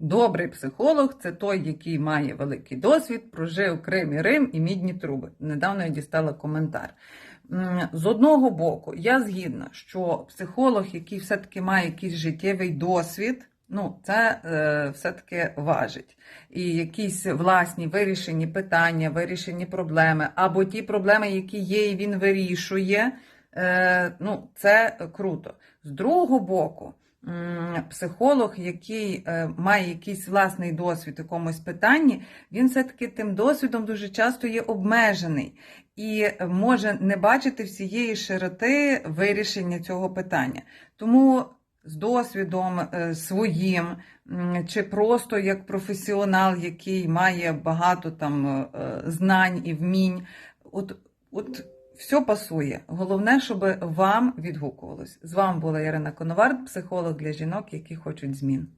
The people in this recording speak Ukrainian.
Добрий психолог це той, який має великий досвід, прожив Крим і Рим і мідні труби. Недавно я дістала коментар. З одного боку, я згідна, що психолог, який все-таки має якийсь життєвий досвід, ну, це е, все-таки важить. І якісь власні вирішені питання, вирішені проблеми, або ті проблеми, які є, і він вирішує, ну, це круто. З другого боку, психолог, який е, має якийсь власний досвід в якомусь питанні, він все-таки тим досвідом дуже часто є обмежений і може не бачити всієї широти вирішення цього питання. Тому з досвідом е, своїм, чи просто як професіонал, який має багато там е, знань і вмінь, от, от все пасує. Головне, щоб вам відгукувалось. З вами була Ярина Коновард, психолог для жінок, які хочуть змін.